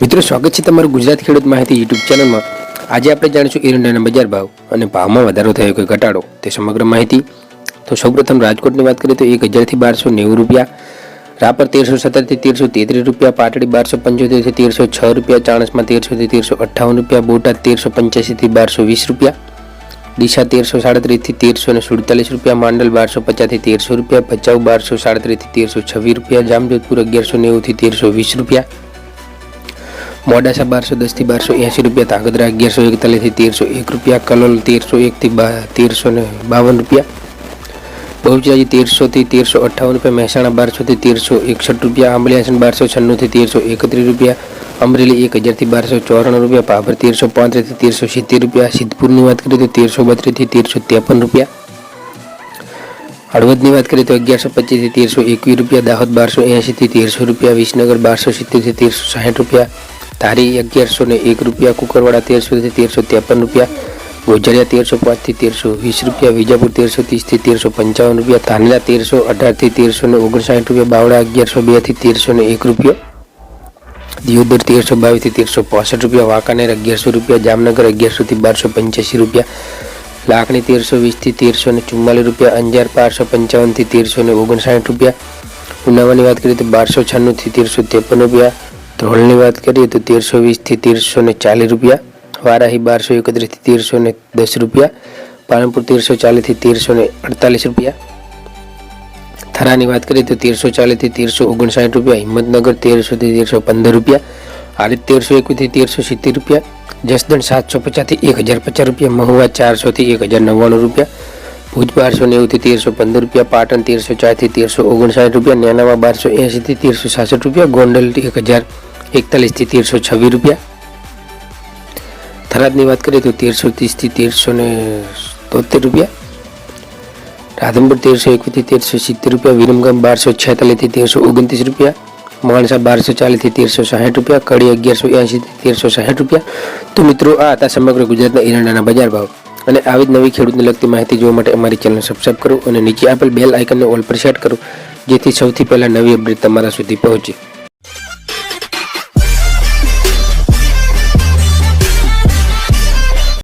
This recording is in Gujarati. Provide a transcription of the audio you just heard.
મિત્રો, સ્વાગત છે તમારું ગુજરાત ખેડૂત માહિતી યુટ્યુબ ચેનલમાં. આજે આપણે જાણીશું એરંડાના બજાર ભાવ અને ભાવમાં વધારો થયો કે ઘટાડો, તે સમગ્ર માહિતી. તો સૌપ્રથમ રાજકોટની વાત કરીએ તો એક હજારથી બારસો નેવું રૂપિયા, રાપર તેરસો સત્તરથી તેરસો તેત્રીસ રૂપિયા, પાટડી બારસો પંચોતેરથી તેરસો છ રૂપિયા, ચાણસમાં તેરસોથી તેરસો અઠ્ઠાવન રૂપિયા, બોટાદ તેરસો પંચ્યાસીથી બારસો વીસ રૂપિયા, ડીસા તેરસો સાડત્રીસથી તેરસો ને સુડતાલીસ રૂપિયા, માંડલ બારસો પચાસથી તેરસો રૂપિયા, ભચાઉ બારસો સાડત્રીસથી તેરસો છવ્વીસ રૂપિયા, જામજોધપુર અગિયારસો નેવુંથી તેરસો વીસ રૂપિયા મોડાસા બારસો દસથી બારસો એંસી રૂપિયા તાગદરા અગિયારસો એકતાલીસથી તેરસો એક રૂપિયા, કલોલ તેરસો એકથી તેરસો ને બાવન રૂપિયા, બહુચરાજી તેરસોથી તેરસો અઠ્ઠાવન રૂપિયા, મહેસાણા બારસોથી તેરસો એકસઠ રૂપિયા આંબલિયાસન બારસો છન્નુંથી તેરસો એકત્રીસ રૂપિયા, અમરેલી એક હજારથી બારસો ચોરાણું રૂપિયા, પાભર તેરસો પાંત્રીસથી તેરસો સિત્તેર રૂપિયા, સિદ્ધપુરની વાત કરીએ તો તેરસો બત્રીસથી તેરસો ત્રેપન રૂપિયા, હળવદની વાત કરીએ તો અગિયારસો પચીસથી તેરસો એકવીસ રૂપિયા, દાહોદ બારસો એંશીથી તેરસો રૂપિયા, વિસનગર બારસો સિત્તેરથી તેરસો સાઠ રૂપિયા ધારી અગિયારસો ને એક રૂપિયા કુકરવાડા તેરસોથી તેરસો ત્રેપન રૂપિયા, ગોજરિયા તેરસો પાંચથી તેરસો વીસ રૂપિયા, વિજાપુર તેરસો ત્રીસથી તેરસો પંચાવન રૂપિયા, ધાનેરા તેરસો અઢારથી તેરસો ને ઓગણસાઠ રૂપિયા બાવડા અગિયારસો બેથી તેરસો ને એક રૂપિયો, દિયોદર તેરસો બાવીસથી તેરસો પાસઠ રૂપિયા, વાંકાનેર અગિયારસો રૂપિયા, જામનગર અગિયારસોથી બારસો પંચ્યાસી રૂપિયા, લાખણી તેરસો વીસથી તેરસો ને ચુમ્માલીસ રૂપિયા, અંજાર બારસો પંચાવનથી તેરસો ને ઓગણસાઠ રૂપિયા, ઉનાવાની વાત કરીએ તો બારસો છન્નુંથી તેરસો ત્રેપન રૂપિયા ધ્રોળની વાત કરીએ તો તેરસો વીસથી તેરસો ને ચાલીસ રૂપિયા, વારાહી બારસો એકત્રીસથી તેરસો ને દસ રૂપિયા, પાલનપુર તેરસો ચાલીસથી તેરસો ને અડતાલીસ રૂપિયા. થરાની વાત કરીએ તો તેરસો ચાલીસથી તેરસો ઓગણસાઠ રૂપિયા, હિંમતનગર તેરસોથી તેરસો પંદર રૂપિયા આરિત તેરસો એકવીસથી તેરસો સિત્તેર રૂપિયા, જસદણ સાતસો પચાસથી એક હજાર પચાસ રૂપિયા, મહુવા ચારસોથી એક હજાર નવ્વાણું રૂપિયા, ભુજ બારસો નેવુંથી તેરસો પંદર રૂપિયા, પાટણ તેરસો ચારથી તેરસો ઓગણસાઠ રૂપિયા નેનામાં બારસો એંશીથી તેરસો સાસઠ રૂપિયા ગોંડલ એક હજાર એકતાલીસથી તેરસો છવ્વીસ રૂપિયા. થરાદની વાત કરીએ તો તેરસો ત્રીસથી તેરસો ને તોતેર રૂપિયા. રાધનપુર તેરસો એકવીસથી તેરસો સિત્તેર રૂપિયા. વિરમગામ બારસો છેતાલીસથી તેરસો ઓગણત્રીસ રૂપિયા. માણસા બારસો ચાલીસથી તેરસો સાઠ રૂપિયા. કડી અગિયારસો એંશીથી તેરસો સાહીઠ રૂપિયા. તો મિત્રો, આ હતા સમગ્ર ગુજરાતના એરંડાના બજાર ભાવ. અને આવી જ નવી ખેડૂતને લગતી માહિતી જોવા માટે અમારી ચેનલ સબસ્ક્રાઈબ કરો અને નીચે આપેલ બેલ આઇકનને ઓલ પર સેટ કરો, જેથી સૌથી પહેલાં નવી અપડેટ તમારા સુધી પહોંચે.